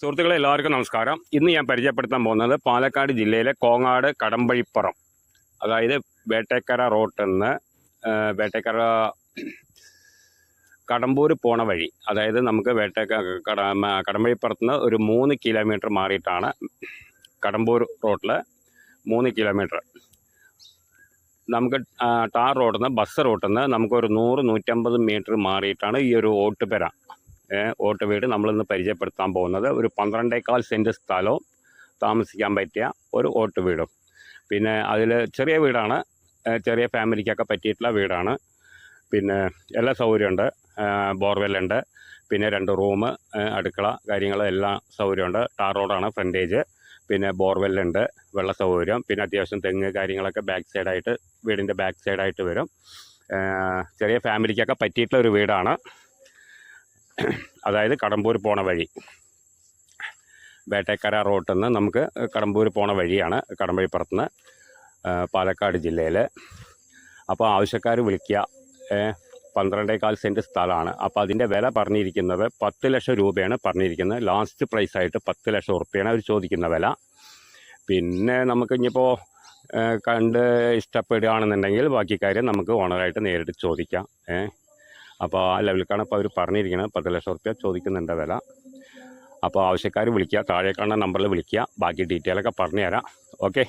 സുഹൃത്തുക്കളെ എല്ലാവർക്കും നമസ്കാരം. ഇന്ന് ഞാൻ പരിചയപ്പെടുത്താൻ പോകുന്നത് പാലക്കാട് ജില്ലയിലെ കോങ്ങാട് കടമ്പഴിപ്പുറം അതായത് വേട്ടേക്കര റോട്ടിൽ നിന്ന് വേട്ടേക്കര കടമ്പൂർ പോണ വഴി. അതായത് നമുക്ക് വേട്ടേക്ക കട കടമ്പഴിപ്പുറത്ത് നിന്ന് ഒരു മൂന്ന് കിലോമീറ്റർ മാറിയിട്ടാണ് കടമ്പൂർ റോട്ടിൽ മൂന്ന് കിലോമീറ്റർ. നമുക്ക് ടാർ റോഡിൽ നിന്ന് ബസ് റോട്ടിൽ നിന്ന് നമുക്കൊരു നൂറ് നൂറ്റമ്പത് മീറ്റർ മാറിയിട്ടാണ് ഈ ഒരു ഓട്ടുപെര. ഓട്ട് വീട് നമ്മളിന്ന് പരിചയപ്പെടുത്താൻ പോകുന്നത് ഒരു പന്ത്രണ്ടേക്കാൽ സെന്റ് സ്ഥലവും താമസിക്കാൻ പറ്റിയ ഒരു ഓട്ട് വീടും. പിന്നെ അതിൽ ചെറിയ വീടാണ്. ചെറിയ ഫാമിലിക്കൊക്കെ പറ്റിയിട്ടുള്ള വീടാണ്. പിന്നെ എല്ലാ സൗകര്യമുണ്ട്. ബോർവെല്ലുണ്ട്. പിന്നെ രണ്ട് റൂം അടുക്കള കാര്യങ്ങൾ എല്ലാം സൗകര്യമുണ്ട്. ടാർ റോഡാണ് ഫ്രണ്ടേജ്. പിന്നെ ബോർവെല്ലുണ്ട്. വെള്ള സൗകര്യം. പിന്നെ അത്യാവശ്യം തെങ്ങ് കാര്യങ്ങളൊക്കെ ബാക്ക് സൈഡായിട്ട് വീടിന്റെ ബാക്ക് സൈഡായിട്ട് വരും. ചെറിയ ഫാമിലിക്കൊക്കെ പറ്റിയിട്ടുള്ള ഒരു വീടാണ്. അതായത് കടമ്പൂർ പോണ വഴി. വേട്ടക്കര റോട്ടിൽ നിന്ന് നമുക്ക് കടമ്പൂർ പോണ വഴിയാണ് കടമ്പഴിപ്പുറത്ത് നിന്ന് പാലക്കാട് ജില്ലയിൽ അപ്പോൾ ആവശ്യക്കാർ വിളിക്കുക പന്ത്രണ്ടേകാൽ സെന്റ് സ്ഥലമാണ്. അപ്പോൾ അതിന്റെ വില പറഞ്ഞിരിക്കുന്നത് പത്ത് ലക്ഷം രൂപയാണ് പറഞ്ഞിരിക്കുന്നത്. ലാസ്റ്റ് പ്രൈസ് ആയിട്ട് പത്ത് ലക്ഷം ഉറുപ്പ്യാണ് അവർ ചോദിക്കുന്ന വില. പിന്നെ നമുക്ക് ഇനിയിപ്പോൾ കണ്ട് ഇഷ്ടപ്പെടുകയാണെന്നുണ്ടെങ്കിൽ ബാക്കി കാര്യം നമുക്ക് ഓണറായിട്ട് നേരിട്ട് ചോദിക്കാം ഏ. അപ്പോൾ ആ ലെവലിലേക്കാണ് ഇപ്പോൾ അവർ പറഞ്ഞിരിക്കുന്നത് പത്ത് ലക്ഷം റുപ്യ ചോദിക്കുന്നുണ്ട് വില. അപ്പോൾ ആവശ്യക്കാർ വിളിക്കുക താഴെ കാണുന്ന നമ്പറിൽ വിളിക്കുക. ബാക്കി ഡീറ്റെയിലൊക്കെ പറഞ്ഞു തരാം ഓക്കെ